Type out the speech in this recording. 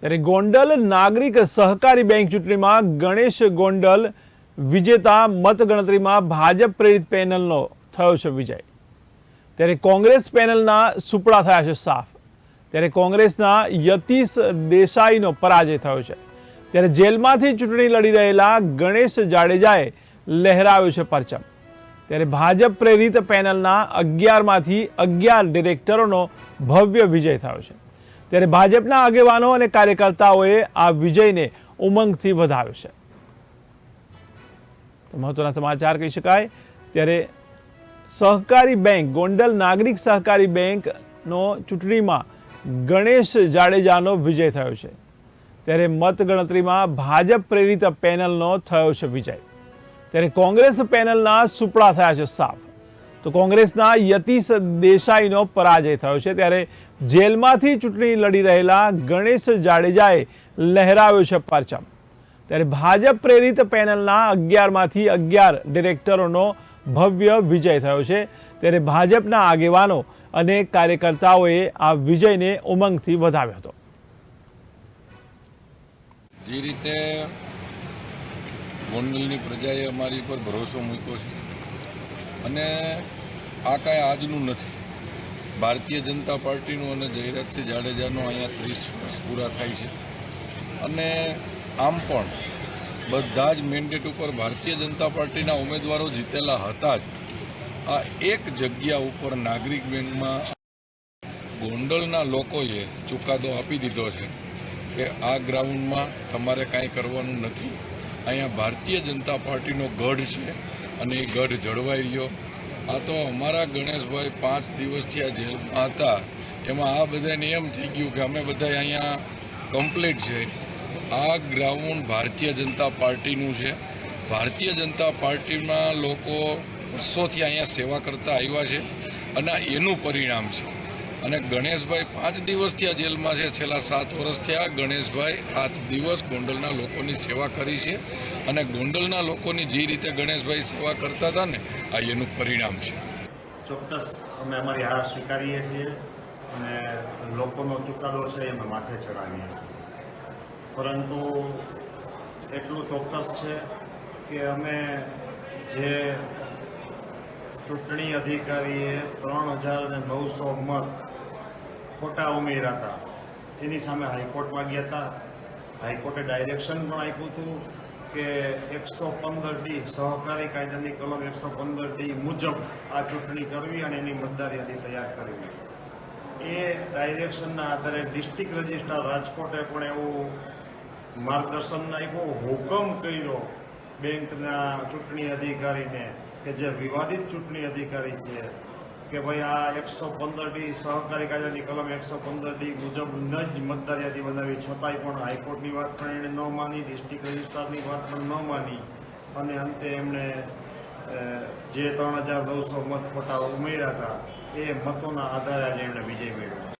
ત્યારે ગોંડલ નાગરિક સહકારી બેંક ચૂંટણીમાં ગણેશ ગોંડલ વિજેતા મતગણતરીમાં ભાજપ પ્રેરિત પેનલનો થયો છે વિજય. ત્યારે કોંગ્રેસ પેનલના સુપડા થયા છે સાફ. ત્યારે કોંગ્રેસના યતીશ દેસાઈનો પરાજય થયો છે. ત્યારે જેલમાંથી ચૂંટણી લડી રહેલા ગણેશ જાડેજાએ લહેરાવ્યો છે પરચમ. ત્યારે ભાજપ પ્રેરિત પેનલના અગિયારમાંથી અગિયાર ડિરેક્ટરોનો ભવ્ય વિજય થયો છે. ત્યારે ભાજપના આગેવાનો અને કાર્યકર્તાઓએ આ વિજયને ઉમંગથી વધાવ્યો છે. મહત્વના સમાચાર કહી શકાય, ત્યારે સહકારી બેંક, ગોંડલ નાગરિક સહકારી બેંકનો ચૂંટણીમાં ગણેશ જાડેજાનો વિજય થયો છે. ત્યારે મતગણતરીમાં ભાજપ પ્રેરિત પેનલનો થયો છે વિજય. ત્યારે કોંગ્રેસ પેનલના સુપડા થયા છે સાફ. તો કોંગ્રેસના યતીશ દેસાઈનો પરાજય થયો છે. ત્યારે જેલમાંથી ચૂંટણી લડી રહેલા ગણેશ જાડેજાએ લહેરાવ્યો છે પરચમ. ત્યારે ભાજપ પ્રેરિત પેનલના અગિયારમાંથી અગિયાર ડિરેક્ટરોનો ભવ્ય વિજય થયો છે. ત્યારે ભાજપના આગેવાનો અને કાર્યકર્તાઓએ આ વિજયને ઉમંગથી વધાવ્યો હતો. જે રીતે ગોંડલની પ્રજાએ અમારી પર ભરોસો મૂક્યો છે અને આ કાંઈ આજનું નથી. ભારતીય જનતા પાર્ટીનું અને જયરાજસિંહ જાડેજાનો અહીંયા ત્રીસ વર્ષ પૂરા થાય છે. અને આમ પણ બધા જ મેન્ડેટ ઉપર ભારતીય જનતા પાર્ટીના ઉમેદવારો જીતેલા હતા જ. આ એક જગ્યા ઉપર નાગરિક બેંકમાં ગોંડલના લોકોએ ચુકાદો આપી દીધો છે કે આ ગ્રાઉન્ડમાં તમારે કાંઈ કરવાનું નથી. અહીંયા ભારતીય જનતા પાર્ટીનો ગઢ છે અને એ ગઢ જળવાઈ રહ્યો. આ તો અમારા ગણેશભાઈ પાંચ દિવસથી આ જેલમાં હતા. એમાં આ બધાને એમ થઈ ગયું કે અમે બધા અહીંયા કમ્પ્લીટ છે. આ ગ્રાઉન્ડ ભારતીય જનતા પાર્ટીનું છે. ભારતીય જનતા પાર્ટીમાં લોકો વર્ષોથી અહીંયા સેવા કરતા આવ્યા છે અને એનું પરિણામ છે. અને ગણેશભાઈ પાંચ દિવસથી આ જેલમાં છે. છેલ્લા સાત વર્ષ થયા ગણેશભાઈ આઠ દિવસ ગોંડલના લોકોની સેવા કરી છે અને ગોંડલના લોકોની જે રીતે ગણેશભાઈ સેવા કરતા હતા ને, આ એનું પરિણામ છે. ચોક્કસ અમે અમારી હાર સ્વીકારીએ છીએ અને લોકોનો ચુકાદો છે એ અમે માથે ચડાવીએ છીએ. પરંતુ એટલું ચોક્કસ છે કે અમે જે ચૂંટણી અધિકારીએ ત્રણ હજાર અને નવસો મત ખોટા ઉમેર્યા હતા એની સામે હાઈકોર્ટમાં ગયા હતા. હાઈકોર્ટે ડાયરેક્શન પણ આપ્યું હતું કે એકસો પંદર ડી સહકારી કાયદાની કલમ એકસો પંદર ડી મુજબ આ ચૂંટણી કરવી અને એની મતદાર યાદી તૈયાર કરવી. એ ડાયરેક્શનના આધારે ડિસ્ટ્રિક્ટ રજિસ્ટ્રાર રાજકોટે પણ એવું માર્ગદર્શન આપ્યું, હુકમ કર્યો બેંકના ચૂંટણી અધિકારીને કે જે વિવાદિત ચૂંટણી અધિકારી છે કે ભાઈ આ એકસો પંદર ડી સહકારી કાયદાની કલમ એકસો પંદર ડી મુજબ જ મતદાર યાદી બનાવી, છતાંય પણ હાઈકોર્ટની વાત પણ એણે ન માની, ડિસ્ટ્રિક્ટ રજિસ્ટ્રારની વાત પણ ન માની. અને અંતે એમણે જે ત્રણ હજાર નવસો મત ખોટા ઉમેર્યા હતા, એ મતોના આધારે આજે એમણે વિજય મેળવ્યો.